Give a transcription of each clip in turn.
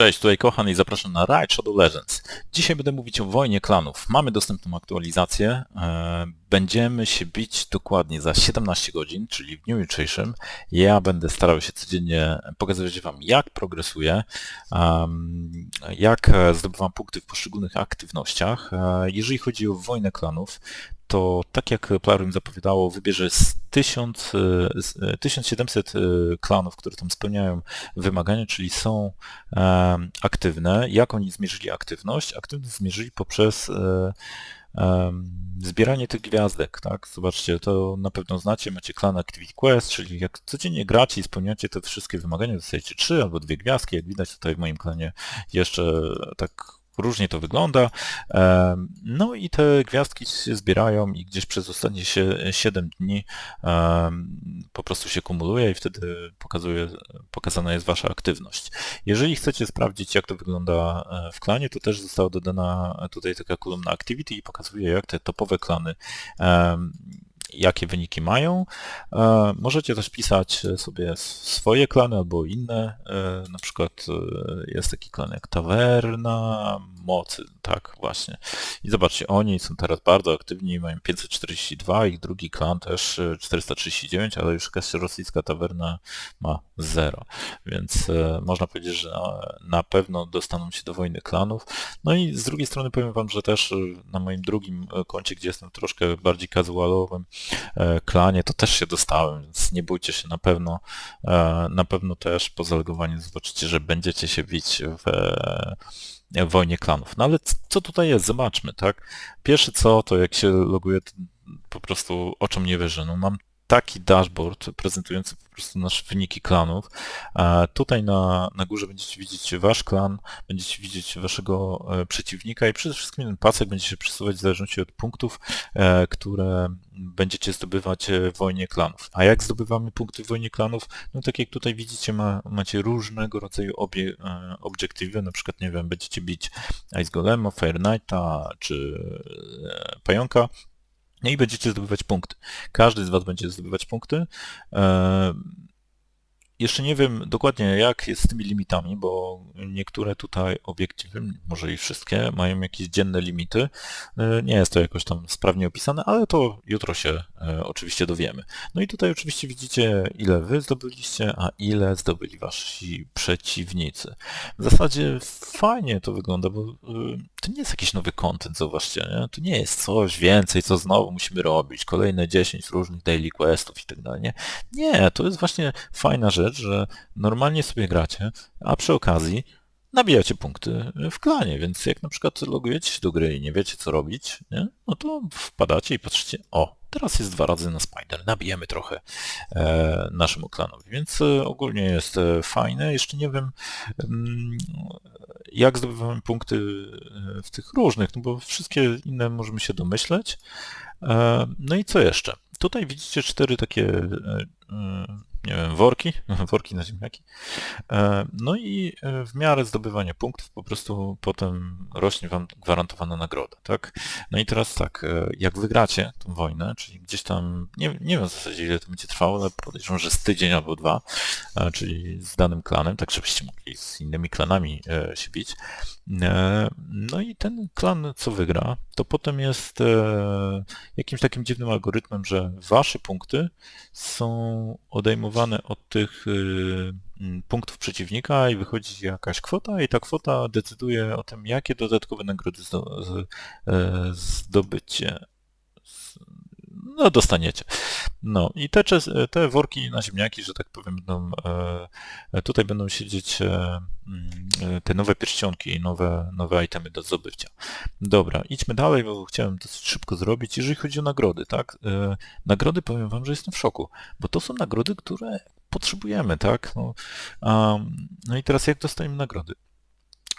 Cześć, tutaj Kochan i zapraszam na Ride Shadow Legends. Dzisiaj będę mówić o wojnie klanów. Mamy dostępną aktualizację. E, będziemy się bić dokładnie za 17 godzin, czyli w dniu jutrzejszym. Ja będę starał się codziennie pokazywać Wam, jak progresuję, jak zdobywam punkty w poszczególnych aktywnościach. E, jeżeli chodzi o wojnę klanów, to tak jak Plarium zapowiadało, wybierze z 1000, 1700 e, e, klanów, które tam spełniają wymagania, czyli są aktywne. Jak oni zmierzyli aktywność? Aktywność zmierzyli poprzez zbieranie tych gwiazdek, tak? Zobaczcie, to na pewno znacie, macie klan Activity Quest, czyli jak codziennie gracie i spełniacie te wszystkie wymagania, dostajecie trzy albo dwie gwiazdki, jak widać tutaj w moim klanie jeszcze tak różnie to wygląda. No i te gwiazdki się zbierają i gdzieś przez ostatnie 7 dni po prostu się kumuluje i wtedy pokazuje, pokazana jest wasza aktywność. Jeżeli chcecie sprawdzić, jak to wygląda e, w klanie, to też została dodana tutaj taka kolumna Activity i pokazuje, jak te topowe klany jakie wyniki mają. E, możecie też pisać sobie swoje klany albo inne. E, na przykład jest taki klan jak Taverna, mocy, tak właśnie. I zobaczcie, oni są teraz bardzo aktywni, mają 542, ich drugi klan też 439, e, ale już rosyjska tawerna ma 0, więc e, można powiedzieć, że na pewno dostaną się do wojny klanów. No i z drugiej strony powiem wam, że też e, na moim drugim koncie, gdzie jestem troszkę bardziej casualowym klanie, to też się dostałem, więc nie bójcie się, na pewno na pewno też po zalegowaniu zobaczycie, że będziecie się bić w w wojnie klanów. No ale co tutaj jest? Zobaczmy, tak? Pierwsze co, to jak się loguje, po prostu oczom nie wierzę. No mam taki dashboard prezentujący po prostu nasze wyniki klanów. Tutaj na, na górze będziecie widzieć wasz klan, będziecie widzieć waszego e, przeciwnika i przede wszystkim ten pasek będzie się przesuwać w zależności od punktów, e, które będziecie zdobywać e, w wojnie klanów. A jak zdobywamy punkty w wojnie klanów? No tak jak tutaj widzicie, ma, macie różnego rodzaju obie, obiektywy, na przykład, nie wiem, będziecie bić Ice Golema, Fire Knighta czy Pająka, i będziecie zdobywać punkty. Każdy z Was będzie zdobywać punkty. Jeszcze nie wiem dokładnie jak jest z tymi limitami, bo niektóre tutaj obiektywy, może i wszystkie, mają jakieś dzienne limity. E, nie jest to jakoś tam sprawnie opisane, ale to jutro się e, oczywiście dowiemy. No i tutaj oczywiście widzicie ile wy zdobyliście, a ile zdobyli wasi przeciwnicy. W zasadzie fajnie to wygląda, bo e, to nie jest jakiś nowy content, zobaczcie, nie? to nie jest coś więcej, co znowu musimy robić, kolejne 10 różnych daily questów i tak dalej. Nie, nie to jest właśnie fajna rzecz, że normalnie sobie gracie, a przy okazji nabijacie punkty w klanie, więc jak na przykład logujecie się do gry i nie wiecie co robić, nie? no to wpadacie i patrzycie, o, teraz jest dwa razy na Spider, nabijemy trochę e, naszemu klanowi, więc e, ogólnie jest e, fajne. Jeszcze nie wiem, mm, jak zdobywamy punkty e, w tych różnych, no bo wszystkie inne możemy się domyśleć. E, no i co jeszcze? Tutaj widzicie cztery takie nie wiem, worki, worki na ziemniaki. E, no i e, w miarę zdobywania punktów po prostu potem rośnie wam gwarantowana nagroda, tak? No i teraz tak, e, jak wygracie tą wojnę, czyli gdzieś tam, nie, nie wiem w zasadzie ile to będzie trwało, ale podejrzewam, że z tydzień albo dwa, czyli z danym klanem, tak żebyście mogli z innymi klanami się bić. No i ten klan, co wygra, to potem jest jakimś takim dziwnym algorytmem, że wasze punkty są odejmowane od tych y, punktów przeciwnika i wychodzi jakaś kwota i ta kwota decyduje o tym, jakie dodatkowe nagrody e, zdobycie no dostaniecie. No i te, te worki na ziemniaki, że tak powiem, będą, e, tutaj będą siedzieć e, mm, te nowe pierścionki i nowe, nowe itemy do zdobycia. Dobra, idźmy dalej, bo chciałem dosyć szybko zrobić. Jeżeli chodzi o nagrody, tak? E, nagrody powiem wam, że jestem w szoku, bo to są nagrody, które potrzebujemy, tak? No, no i teraz jak dostaniemy nagrody?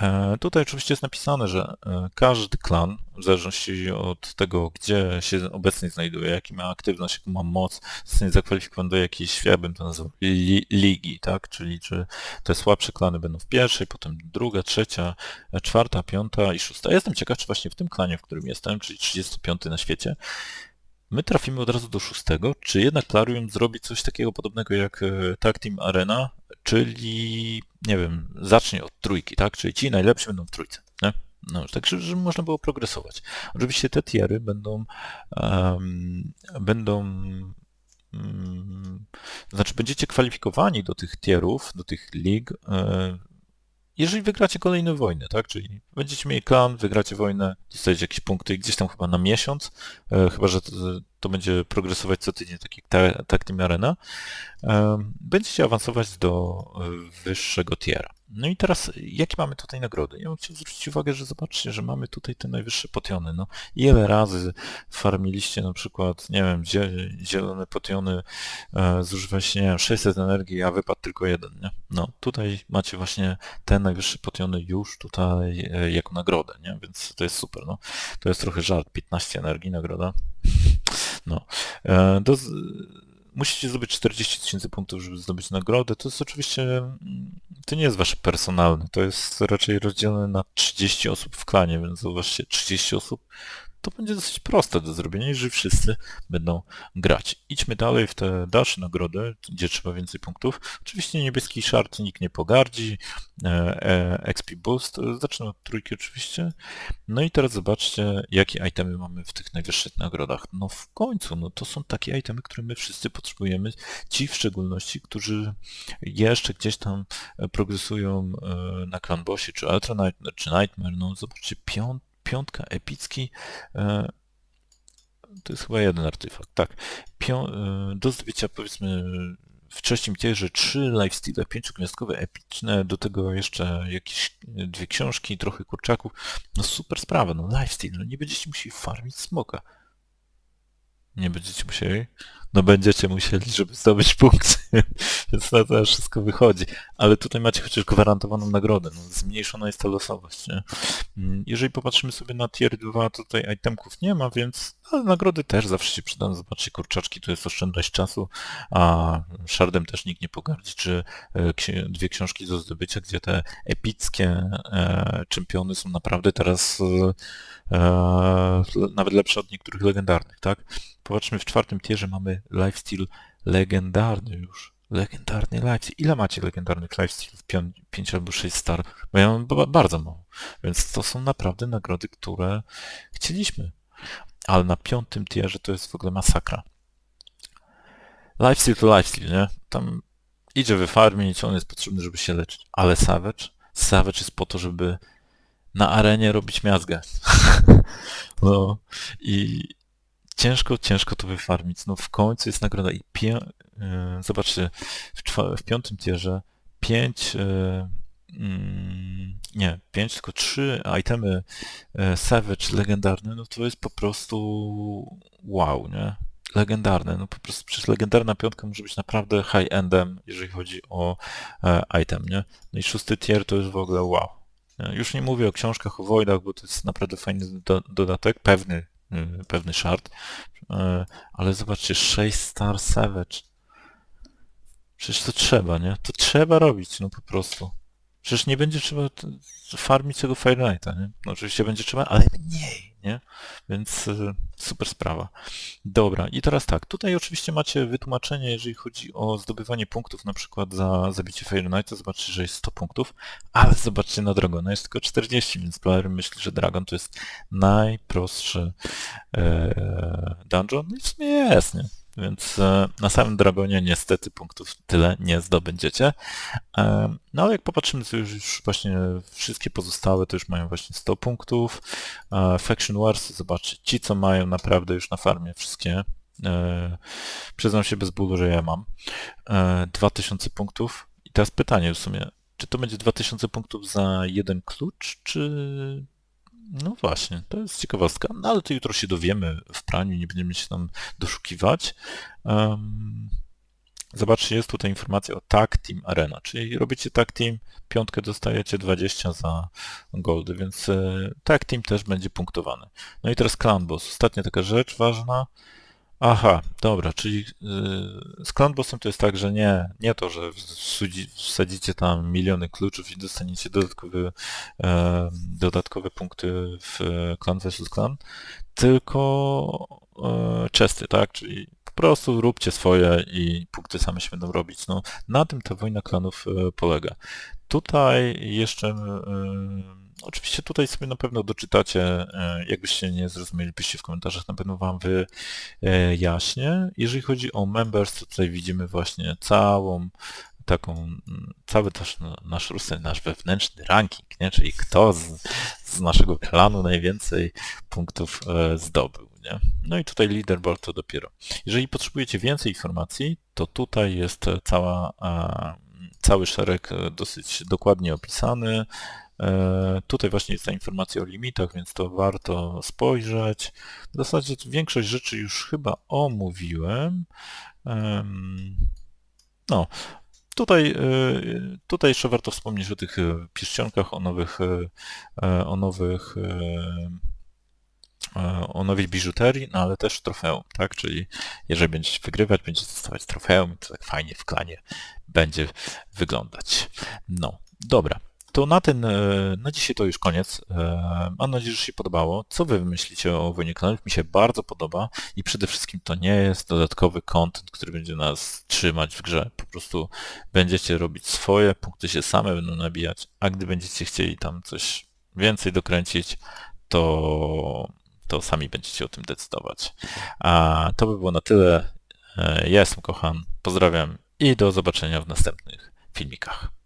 E, tutaj oczywiście jest napisane, że e, każdy klan, w zależności od tego, gdzie się obecnie znajduje, jaki ma aktywność, jaką ma moc, zostanie zakwalifikowany do jakiejś, ja bym to nazwał, li, ligi, tak? Czyli czy te słabsze klany będą w pierwszej, potem druga, trzecia, e, czwarta, piąta i szósta. Jestem ciekaw, czy właśnie w tym klanie, w którym jestem, czyli 35 na świecie, my trafimy od razu do szóstego, czy jednak Plarium zrobi coś takiego podobnego jak Tag Team Arena, czyli nie wiem, zacznie od trójki, tak? Czyli ci najlepsi będą w trójce. Nie? No, tak, żeby można było progresować. Oczywiście te tiery będą, um, będą um, znaczy będziecie kwalifikowani do tych tierów, do tych lig, um, jeżeli wygracie kolejne wojny, tak? Czyli będziecie mieli klan, wygracie wojnę, dostajecie jakieś punkty gdzieś tam chyba na miesiąc, e, chyba że to, będzie progresować co tydzień, tak jak tak Arena, będziecie awansować do e, wyższego tiera. No i teraz, jakie mamy tutaj nagrody? Ja bym chciał zwrócić uwagę, że zobaczcie, że mamy tutaj te najwyższe potiony. No, ile razy farmiliście na przykład, nie wiem, zielone potiony, e, zużywaliście, nie wiem, 600 energii, a wypadł tylko jeden, nie? No, tutaj macie właśnie te najwyższe potiony już tutaj e, jako nagrodę, nie? Więc to jest super, no. To jest trochę żart, 15 energii nagroda. No. E, musicie zdobyć 40 tysięcy punktów, żeby zdobyć nagrodę. To jest oczywiście, mm, to nie jest wasze personalne, to jest raczej rozdzielone na 30 osób w klanie, więc zobaczcie, 30 osób to będzie dosyć proste do zrobienia, jeżeli wszyscy będą grać. Idźmy dalej w te dalsze nagrody, gdzie trzeba więcej punktów. Oczywiście niebieski shard nikt nie pogardzi, e, e, XP Boost, zacznę od trójki oczywiście. No i teraz zobaczcie, jakie itemy mamy w tych najwyższych nagrodach. No w końcu, no to są takie itemy, które my wszyscy potrzebujemy, ci w szczególności, którzy jeszcze gdzieś tam progresują e, na Clan Bossie, czy Ultra Nightmare, czy Nightmare, no zobaczcie, piąt piątka, epicki. E, to jest chyba jeden artefakt, tak. Pią e, do zdobycia powiedzmy w trzecim tierze trzy lifestyle pięciogwiazdkowe, epicne, do tego jeszcze jakieś dwie książki, trochę kurczaków. No super sprawa, no lifestyle, no nie będziecie musieli farmić smoka. Nie będziecie musieli? No będziecie musieli, żeby zdobyć punkt, więc na to wszystko wychodzi. Ale tutaj macie chociaż gwarantowaną nagrodę, no, zmniejszona jest ta losowość. Nie? Jeżeli popatrzymy sobie na tier 2, to tutaj itemków nie ma, więc ale nagrody też zawsze się przydadzą. Zobaczcie, kurczaczki to jest oszczędność czasu, a shardem też nikt nie pogardzi, czy e, dwie książki do zdobycia, gdzie te epickie e, czempiony są naprawdę teraz e, nawet lepsze od niektórych legendarnych, tak? Popatrzmy, w czwartym tierze mamy lifestyle legendarny już. Legendarny lifestyle. Ile macie legendarnych lifestyle? 5 albo 6 star? Bo ja mam bardzo mało. Więc to są naprawdę nagrody, które chcieliśmy. Ale na piątym tierze to jest w ogóle masakra. Lifestyle to lifestyle, nie? Tam idzie wyfarmić, on jest potrzebny, żeby się leczyć. Ale Savage? Savage jest po to, żeby na arenie robić miazgę. no i ciężko, ciężko to wyfarmić. No w końcu jest nagroda i pię... E, zobaczcie, w, w piątym tierze pięć e, mm, nie, pięć, tylko trzy itemy e, Savage legendarne, no to jest po prostu wow, nie? Legendarne, no po prostu przecież legendarna piątka może być naprawdę high-endem, jeżeli chodzi o item, nie? No i szósty tier to jest w ogóle wow. Już nie mówię o książkach o Voidach, bo to jest naprawdę fajny do, dodatek, pewny pewny shard, y, ale zobaczcie, 6 Star Savage. Przecież to trzeba, nie? To trzeba robić, no po prostu. Przecież nie będzie trzeba farmić tego Knighta, nie? No oczywiście będzie trzeba, ale mniej, nie? Więc y, super sprawa. Dobra, i teraz tak, tutaj oczywiście macie wytłumaczenie, jeżeli chodzi o zdobywanie punktów, na przykład za zabicie Knighta, zobaczcie, że jest 100 punktów, ale zobaczcie na Dragona, jest tylko 40, więc player myśli, że Dragon to jest najprostszy e, dungeon, no i w sumie jest, nie? Więc e, na samym Dragonie niestety punktów tyle nie zdobędziecie. E, no ale jak popatrzymy, to już właśnie wszystkie pozostałe to już mają właśnie 100 punktów. E, Faction Wars, zobaczcie, ci co mają naprawdę już na farmie wszystkie, przyznam się bez bólu, że ja mam 2000 punktów. I teraz pytanie w sumie, czy to będzie 2000 punktów za jeden klucz, czy no właśnie, to jest ciekawostka, no ale to jutro się dowiemy w praniu, nie będziemy się tam doszukiwać. Um, zobaczcie, jest tutaj informacja o Tag Team Arena, czyli robicie Tag Team, piątkę dostajecie 20 za goldy, więc e, Tag Team też będzie punktowany. No i teraz Clan Boss, ostatnia taka rzecz ważna, Aha, dobra, czyli yy, z Clanbossem to jest tak, że nie, nie to, że wsadzicie tam miliony kluczów i dostaniecie dodatkowe, dodatkowe punkty w Clan vs Clan, tylko yy, chesty, tak, czyli po prostu róbcie swoje i punkty same się będą robić. No, na tym ta wojna klanów e, polega. Tutaj jeszcze e, Oczywiście tutaj sobie na pewno doczytacie, e, jakbyście nie zrozumieli, piszcie w komentarzach, na pewno wam wyjaśnię. Jeżeli chodzi o members, to tutaj widzimy właśnie całą taką, cały też nasz rusy, nasz wewnętrzny ranking, nie? czyli kto z, z naszego klanu najwięcej punktów e, zdobył. Nie? No i tutaj leaderboard to dopiero. Jeżeli potrzebujecie więcej informacji, to tutaj jest cała, cały szereg e, dosyć dokładnie opisany. E, tutaj właśnie jest ta informacja o limitach, więc to warto spojrzeć. W zasadzie większość rzeczy już chyba omówiłem. No, tutaj, e, tutaj jeszcze warto wspomnieć o tych e, pierścionkach, o nowych, o nowych o nowej biżuterii, no ale też trofeum, tak? Czyli jeżeli będziecie wygrywać, będziecie dostawać trofeum, to tak fajnie w klanie będzie wyglądać. No, dobra to na ten, e, na dzisiaj to już koniec. E, mam nadzieję, że się podobało. Co wy myślicie o Klonów? Mi się bardzo podoba i przede wszystkim to nie jest dodatkowy content, który będzie nas trzymać w grze. Po prostu będziecie robić swoje, punkty się same będą nabijać, a gdy będziecie chcieli tam coś więcej dokręcić, to, to sami będziecie o tym decydować. A to by było na tyle. E, ja jestem Kochan, pozdrawiam i do zobaczenia w następnych filmikach.